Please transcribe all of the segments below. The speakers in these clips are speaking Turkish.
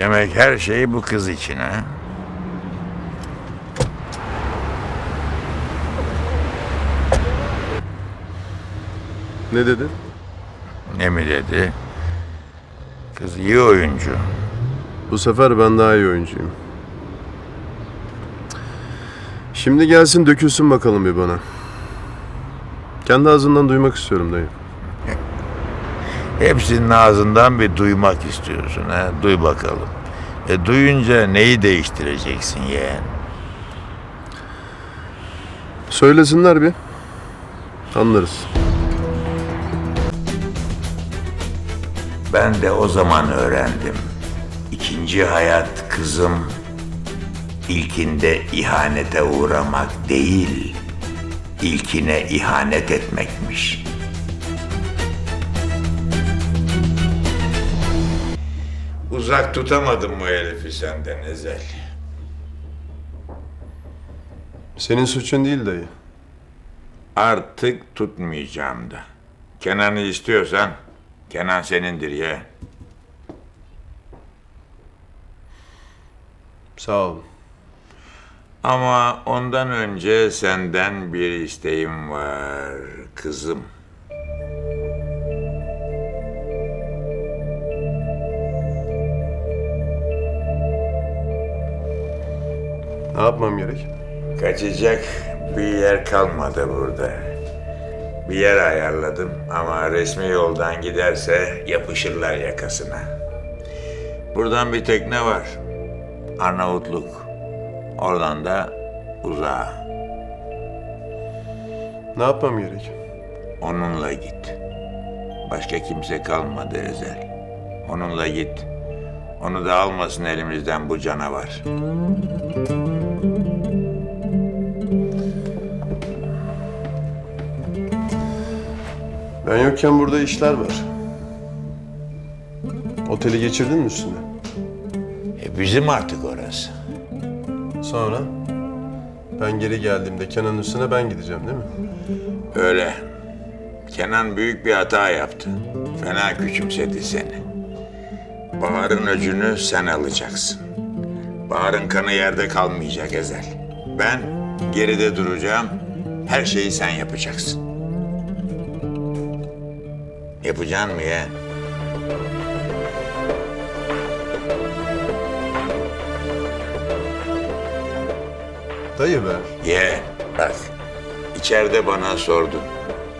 Demek her şey bu kız için ha? Ne dedin? Ne mi dedi? Kız iyi oyuncu. Bu sefer ben daha iyi oyuncuyum. Şimdi gelsin dökülsün bakalım bir bana. Kendi ağzından duymak istiyorum dayı. Hepsinin ağzından bir duymak istiyorsun ha? Duy bakalım. E duyunca neyi değiştireceksin yeğen? Söylesinler bir. Anlarız. Ben de o zaman öğrendim. İkinci hayat kızım ilkinde ihanete uğramak değil, ilkine ihanet etmekmiş. Uzak tutamadım bu herifi senden Ezel. Senin suçun değil dayı. Artık tutmayacağım da. Kenan'ı istiyorsan Kenan senindir ya. Sağ olun. Ama ondan önce senden bir isteğim var kızım. Ne yapmam gerek? Kaçacak bir yer kalmadı burada. Bir yer ayarladım ama resmi yoldan giderse yapışırlar yakasına. Buradan bir tekne var. Arnavutluk. Oradan da uzağa. Ne yapmam gerek? Onunla git. Başka kimse kalmadı Ezel. Onunla git. Onu da almasın elimizden bu canavar. Ben yokken burada işler var. Oteli geçirdin mi üstüne? E bizim artık orası. Sonra? Ben geri geldiğimde Kenan üstüne ben gideceğim değil mi? Öyle. Kenan büyük bir hata yaptı. Fena küçümsedi seni. Bahar'ın öcünü sen alacaksın. Bahar'ın kanı yerde kalmayacak Ezel. Ben geride duracağım. Her şeyi sen yapacaksın. Yapacaksın mı ya? Dayı be. Ye, bak. İçeride bana sordun.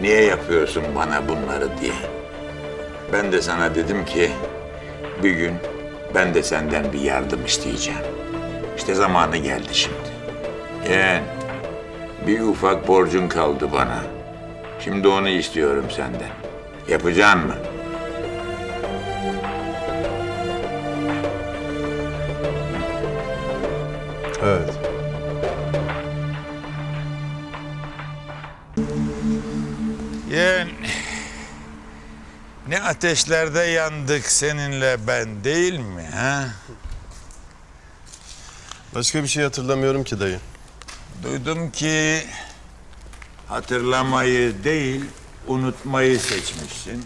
Niye yapıyorsun bana bunları diye. Ben de sana dedim ki bir gün ben de senden bir yardım isteyeceğim. İşte zamanı geldi şimdi. Yeğen, bir ufak borcun kaldı bana. Şimdi onu istiyorum senden. Yapacaksın mı? Evet. Yeğen, ne ateşlerde yandık seninle ben değil mi ha? Başka bir şey hatırlamıyorum ki dayı. Duydum ki hatırlamayı değil, unutmayı seçmişsin.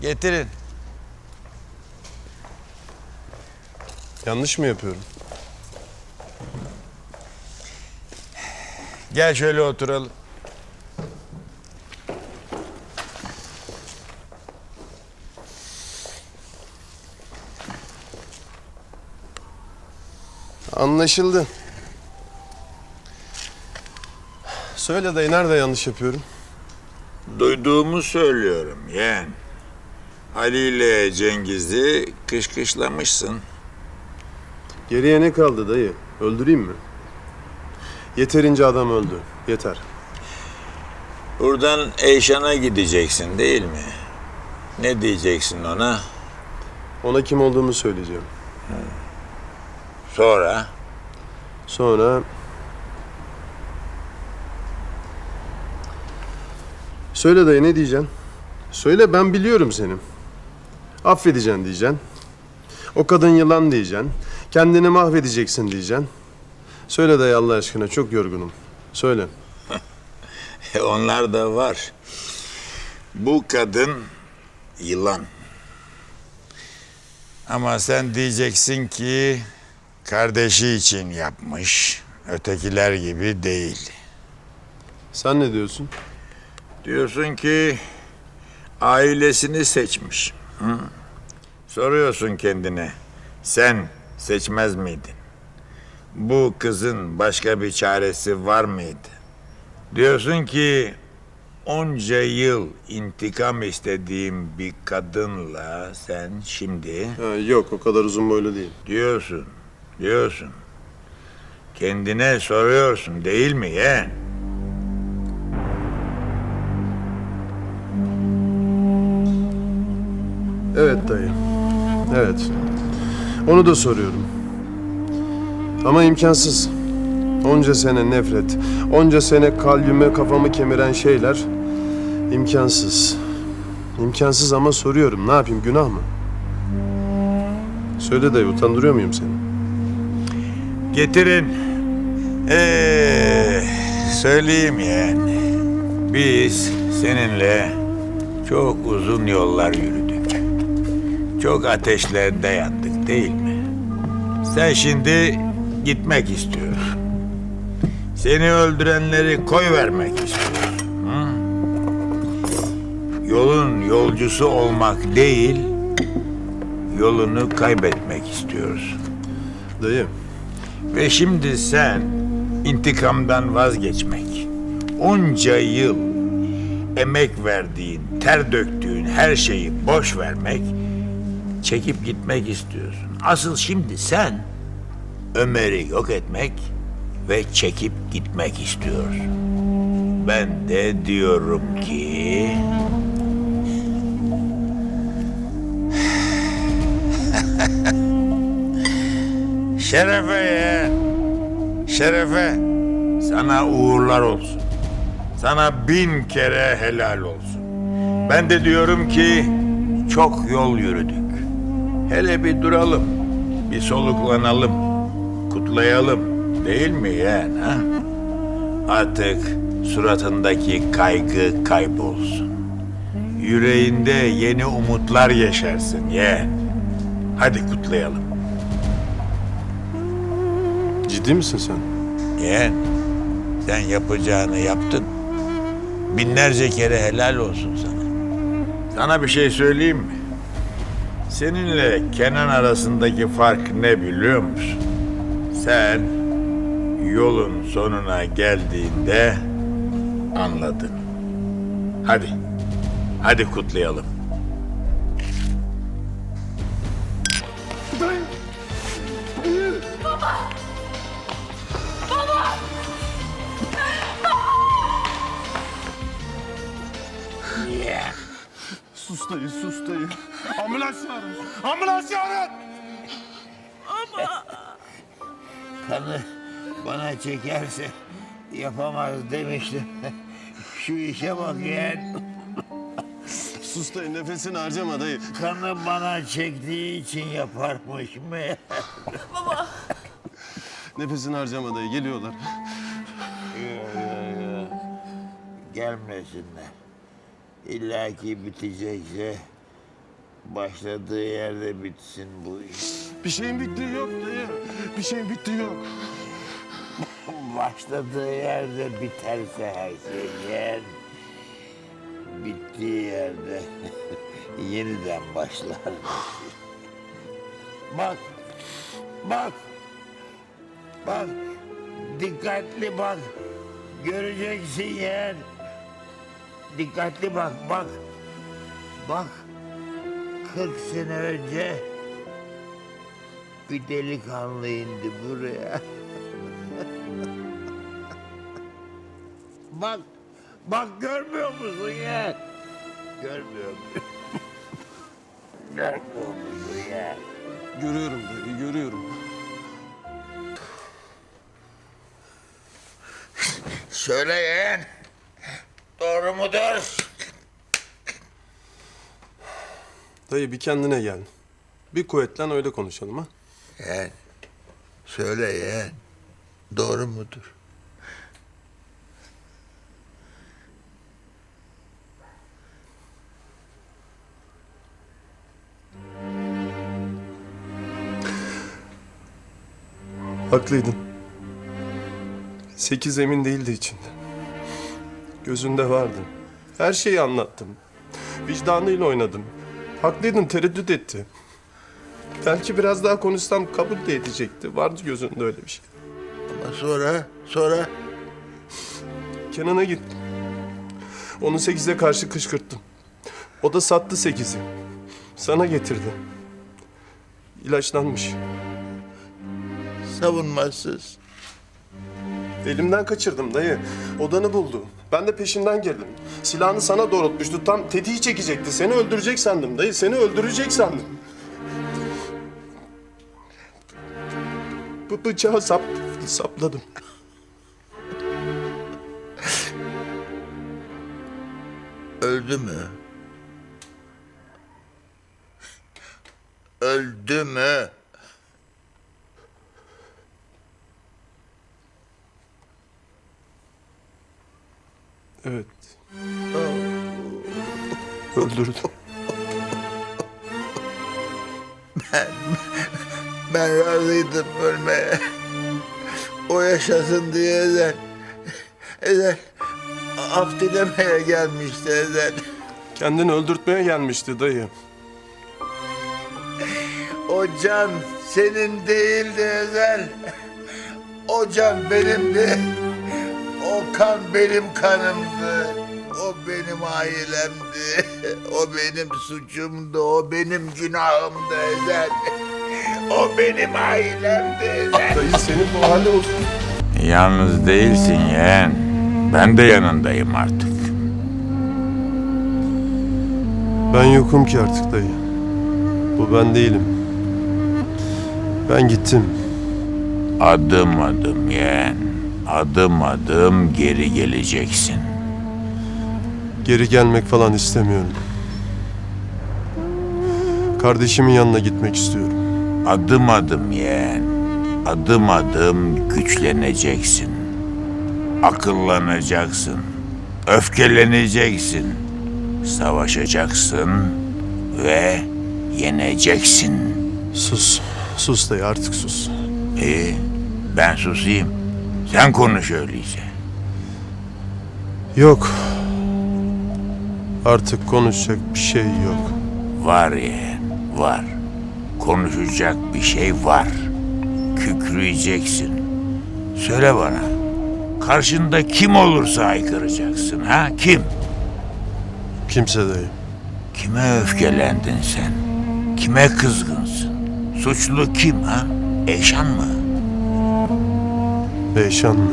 Getirin. Yanlış mı yapıyorum? Gel şöyle oturalım. Anlaşıldı. Söyle dayı nerede yanlış yapıyorum? Duyduğumu söylüyorum yeğen. Ali ile Cengiz'i kışkışlamışsın. Geriye ne kaldı dayı? Öldüreyim mi? Yeterince adam öldü. Yeter. Buradan Eyşan'a gideceksin değil mi? Ne diyeceksin ona? Ona kim olduğumu söyleyeceğim. Sonra Sonra... Söyle dayı ne diyeceksin? Söyle ben biliyorum seni. Affedeceksin diyeceksin. O kadın yılan diyeceksin. Kendini mahvedeceksin diyeceksin. Söyle dayı Allah aşkına çok yorgunum. Söyle. onlar da var. Bu kadın yılan. Ama sen diyeceksin ki kardeşi için yapmış. Ötekiler gibi değil. Sen ne diyorsun? Diyorsun ki ailesini seçmiş. Hı? Soruyorsun kendine. Sen seçmez miydin? Bu kızın başka bir çaresi var mıydı? Diyorsun ki onca yıl intikam istediğim bir kadınla sen şimdi Ha, yok o kadar uzun boylu değil. diyorsun, diyorsun. Kendine soruyorsun değil mi yeğen? Evet dayı. Evet. Onu da soruyorum. Ama imkansız. Onca sene nefret, onca sene kalbime kafamı kemiren şeyler imkansız. İmkansız ama soruyorum. Ne yapayım? Günah mı? Söyle dayı, utandırıyor muyum seni? Getirin. Ee, söyleyeyim yani. Biz seninle çok uzun yollar yürüdük. Çok ateşlerde yandık değil mi? Sen şimdi gitmek istiyorsun. Seni öldürenleri koy vermek istiyorsun. Hı? Yolun yolcusu olmak değil, yolunu kaybetmek istiyorsun. Dayı, Ve şimdi sen intikamdan vazgeçmek, onca yıl emek verdiğin, ter döktüğün her şeyi boş vermek, çekip gitmek istiyorsun. Asıl şimdi sen Ömer'i yok etmek ve çekip gitmek istiyorsun. Ben de diyorum ki... Şerefe ya. Şerefe. Sana uğurlar olsun. Sana bin kere helal olsun. Ben de diyorum ki çok yol yürüdük. Hele bir duralım. Bir soluklanalım. Kutlayalım. Değil mi yeğen ha? Artık suratındaki kaygı kaybolsun. Yüreğinde yeni umutlar yaşarsın yeğen. Hadi kutlayalım. ciddi misin sen? Yeğen, sen yapacağını yaptın. Binlerce kere helal olsun sana. Sana bir şey söyleyeyim mi? Seninle Kenan arasındaki fark ne biliyor musun? Sen yolun sonuna geldiğinde anladın. Hadi, hadi kutlayalım. Sus dayı, sus. Ambulans çağırın. Kanı bana çekerse yapamaz demiştim. Şu işe bak yeğen. Sus dayı, nefesini harcama dayı. Kanı bana çektiği için yaparmış mı? Nefesini harcama dayı, geliyorlar. Gelmesinler. İlla ki bitecekse başladığı yerde bitsin bu iş. Bir şeyin bittiği yok dayı. Bir şeyin bittiği yok. Başladığı yerde biterse her şey yer. Bittiği yerde yeniden başlar. Bak, bak, bak, dikkatli bak. Göreceksin yer. Dikkatli bak, bak. Bak, 40 sene önce bir delikanlı indi buraya. Bak, bak görmüyor musun ya? Görmüyor musun? görmüyor musun ya? Görüyorum dayı, görüyorum. Söyle yeğen. Doğru mudur? Dayı bir kendine gel. Bir kuvvetlen öyle konuşalım ha. Yeğen, söyle yeğen. Doğru mudur? Haklıydın. Sekiz emin değildi içinde. Gözünde vardı. Her şeyi anlattım. Vicdanıyla oynadım. Haklıydın, tereddüt etti. Belki biraz daha konuşsam kabul de edecekti. Vardı gözünde öyle bir şey. Ama sonra, sonra Kenan'a gittim. Onu sekize karşı kışkırttım. O da sattı sekizi. Sana getirdi. İlaçlanmış. savunmasız. Elimden kaçırdım dayı. Odanı buldu. Ben de peşinden girdim. Silahını sana doğrultmuştu. Tam tetiği çekecekti. Seni öldürecek sandım dayı. Seni öldürecek sandım. Bu bıçağı sap, sapladım. Öldü mü? Öldü mü? Evet. Öldürdüm. Ben razıydım ölmeye. O yaşasın diye Ezel. Ezel af dilemeye gelmişti Ezel. Kendini öldürtmeye gelmişti dayı. O can senin değildi Ezel. O can benimdi. Kan benim kanımdı. O benim ailemdi. O benim suçumdu. O benim günahımdı Ezel. O benim ailemdi Ezel. Dayı senin bu hali olsun. Yalnız değilsin yeğen. Ben de yanındayım artık. Ben yokum ki artık dayı. Bu ben değilim. Ben gittim. Adım adım yeğen. Adım adım geri geleceksin. Geri gelmek falan istemiyorum. Kardeşimin yanına gitmek istiyorum. Adım adım yeğen. Adım adım güçleneceksin. Akıllanacaksın. Öfkeleneceksin. Savaşacaksın ve yeneceksin. Sus. Sus dayı artık sus. İyi, ben susayım. Sen konuş öyleyse. Yok. Artık konuşacak bir şey yok. Var yeğen, var. Konuşacak bir şey var. Kükreyeceksin. Söyle bana. Karşında kim olursa haykıracaksın ha? Kim? Kimse dayı. Kime öfkelendin sen? Kime kızgınsın? Suçlu kim ha? Eşan mı? Eyşan mı?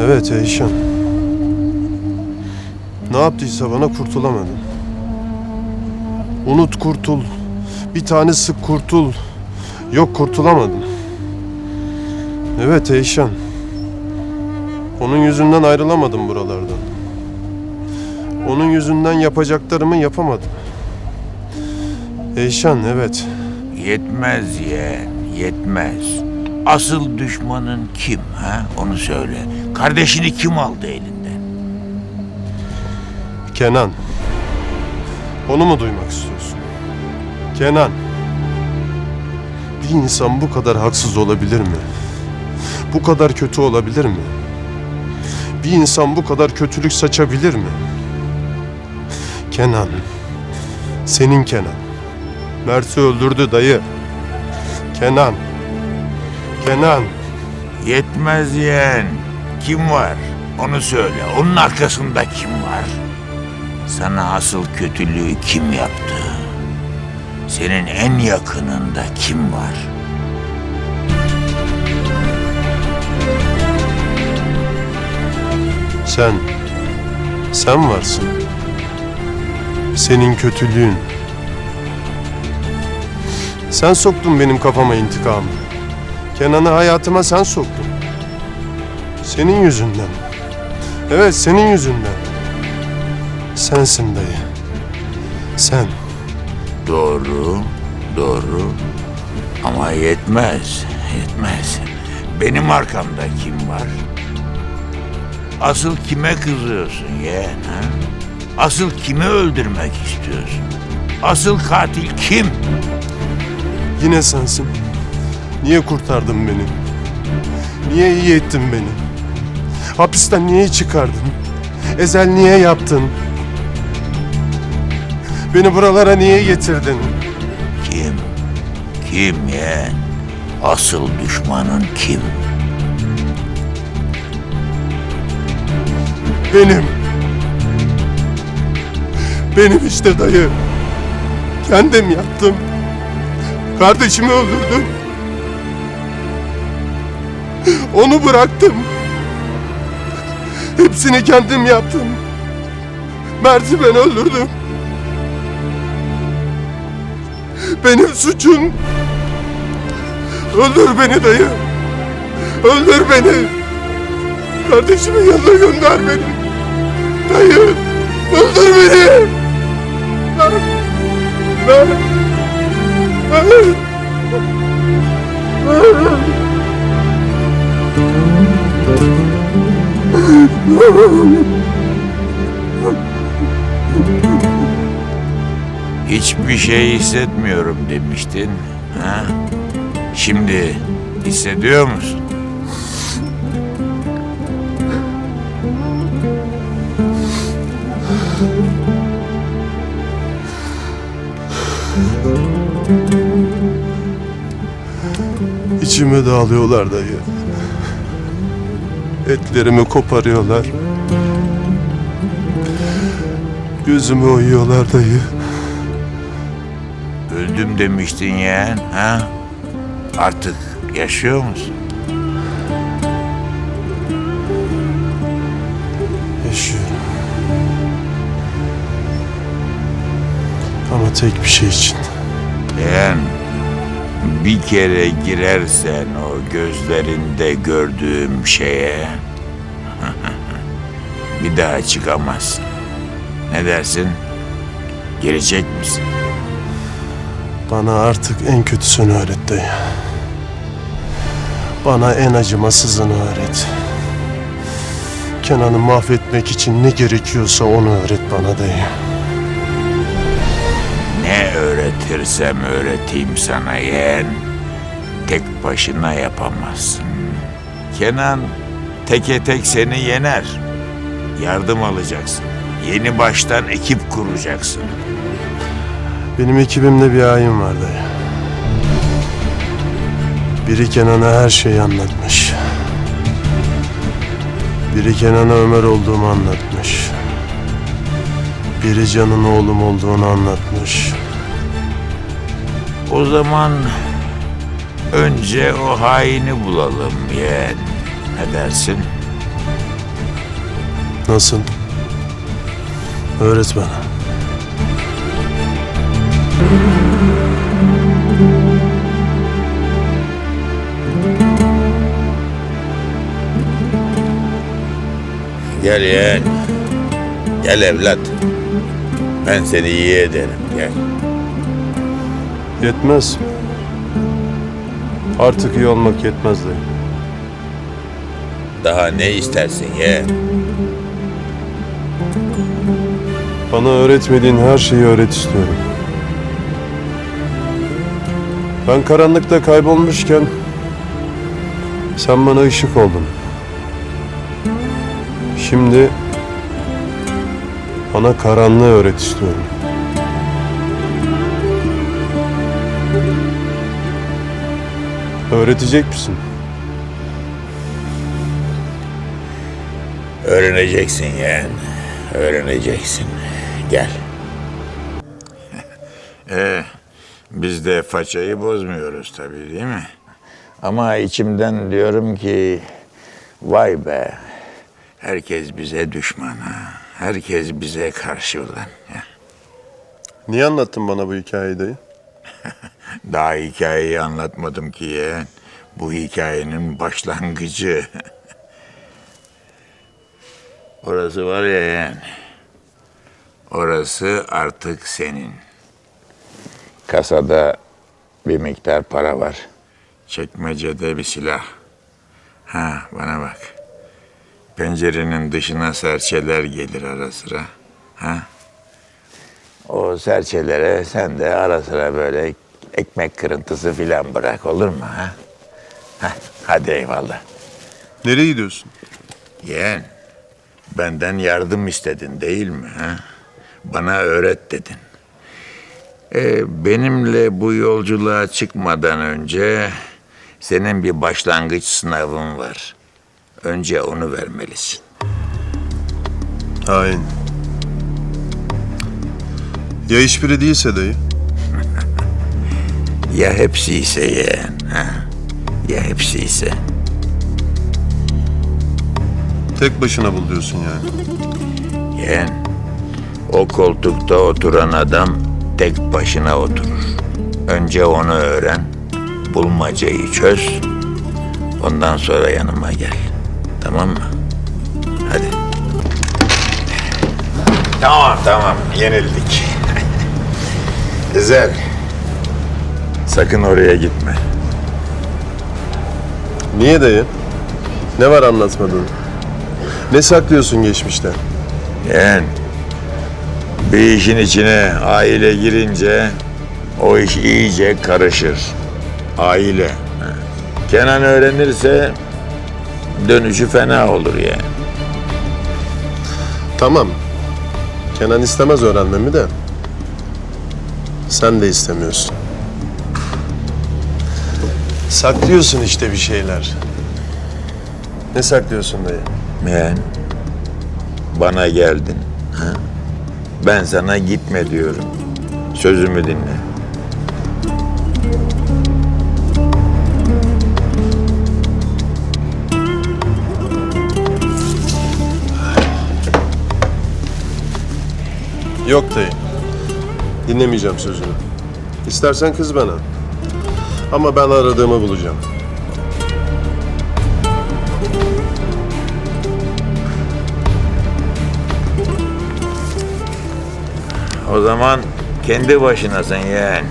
Evet Eyşan. Ne yaptıysa bana kurtulamadım. Unut kurtul. Bir tane sık kurtul. Yok kurtulamadım. Evet Eyşan. Onun yüzünden ayrılamadım buralardan. Onun yüzünden yapacaklarımı yapamadım. Eyşan evet. Yetmez yeğen, yetmez. Asıl düşmanın kim ha? Onu söyle. Kardeşini kim aldı elinden? Kenan. Onu mu duymak istiyorsun? Kenan. Bir insan bu kadar haksız olabilir mi? Bu kadar kötü olabilir mi? Bir insan bu kadar kötülük saçabilir mi? Kenan. Senin Kenan. Mert'i öldürdü dayı. Kenan. Kenan. Yetmez yeğen. Kim var? Onu söyle. Onun arkasında kim var? Sana asıl kötülüğü kim yaptı? Senin en yakınında kim var? Sen. Sen varsın. Senin kötülüğün. Sen soktun benim kafama intikamı. Kenan'ı hayatıma sen soktun. Senin yüzünden. Evet senin yüzünden. Sensin dayı. Sen. Doğru, doğru. Ama yetmez, yetmez. Benim arkamda kim var? Asıl kime kızıyorsun yeğen ha? Asıl kimi öldürmek istiyorsun? Asıl katil kim? Yine sensin. Niye kurtardın beni? Niye iyi ettin beni? Hapisten niye çıkardın? Ezel niye yaptın? Beni buralara niye getirdin? Kim? Kim yeğen? Asıl düşmanın kim? Benim. Benim işte dayı. Kendim yaptım. Kardeşimi öldürdüm. Onu bıraktım. Hepsini kendim yaptım. Mert'i ben öldürdüm. Benim suçum. Öldür beni dayı. Öldür beni. Kardeşimin yanına gönder beni. Dayı. Öldür beni. Ben. Ben. Hiçbir şey hissetmiyorum demiştin. Ha? Şimdi hissediyor musun? İçime dağılıyorlar dayı. Etlerimi koparıyorlar. Gözümü oyuyorlar dayı. Öldüm demiştin yeğen. Ha? Artık yaşıyor musun? Yaşıyorum. Ama tek bir şey için. Yeğen bir kere girersen o gözlerinde gördüğüm şeye bir daha çıkamazsın. Ne dersin? Girecek misin? Bana artık en kötüsünü öğret dayı. Bana en acımasızını öğret. Kenan'ı mahvetmek için ne gerekiyorsa onu öğret bana dayı. Ne öğretirsem öğreteyim sana yeğen. Tek başına yapamazsın. Kenan teke tek seni yener. Yardım alacaksın. Yeni baştan ekip kuracaksın. Benim ekibimde bir hain var dayı. Biri Kenan'a her şeyi anlatmış. Biri Kenan'a Ömer olduğumu anlatmış. Biri Can'ın oğlum olduğunu anlatmış. O zaman önce o haini bulalım yeğen. Ne dersin? Nasıl? Öğret bana. Gel yeğen. Gel evlat. Ben seni iyi ederim. Gel. Yetmez. Artık iyi olmak yetmez dayı. Daha ne istersin yeğen? Bana öğretmediğin her şeyi öğret istiyorum. Ben karanlıkta kaybolmuşken sen bana ışık oldun. Şimdi bana karanlığı öğret istiyorum. Öğretecek misin? Öğreneceksin yeğen. Öğreneceksin. Gel. ee, biz de façayı bozmuyoruz tabii değil mi? Ama içimden diyorum ki vay be. Herkes bize düşman ha. Herkes bize karşı ulan. Ya. Niye anlattın bana bu hikayeyi dayı? Daha hikayeyi anlatmadım ki yeğen. Bu hikayenin başlangıcı. Orası var ya yeğen. Orası artık senin. Kasada bir miktar para var. Çekmecede bir silah. Ha bana bak. Pencerenin dışına serçeler gelir ara sıra. Ha? O serçelere sen de ara sıra böyle ekmek kırıntısı filan bırak olur mu ha? Heh, hadi eyvallah. Nereye gidiyorsun? Yeğen, benden yardım istedin değil mi? Ha? Bana öğret dedin. Ee, benimle bu yolculuğa çıkmadan önce senin bir başlangıç sınavın var. Önce onu vermelisin. Hain. Ya hiçbiri değilse dayı? Ya hepsi ise yeğen, ha? Ya hepsi ise. Tek başına bul diyorsun yani. Yeğen, o koltukta oturan adam tek başına oturur. Önce onu öğren, bulmacayı çöz, ondan sonra yanıma gel. Tamam mı? Hadi. Tamam, tamam. Yenildik. Ezel. Sakın oraya gitme. Niye dayı? Ne var anlatmadığın? Ne saklıyorsun geçmişten? Yeğen, bir işin içine aile girince o iş iyice karışır. Aile. Kenan öğrenirse dönüşü fena olur yani. Tamam. Kenan istemez öğrenmemi de. Sen de istemiyorsun. Saklıyorsun işte bir şeyler. Ne saklıyorsun dayı? Yeğen, bana geldin. ha? Ben sana gitme diyorum. Sözümü dinle. Yok dayı. Dinlemeyeceğim sözünü. İstersen kız bana. Ama ben aradığımı bulacağım. O zaman kendi başınasın yeğen.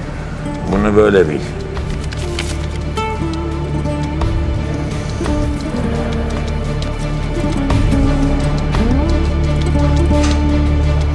Bunu böyle bil.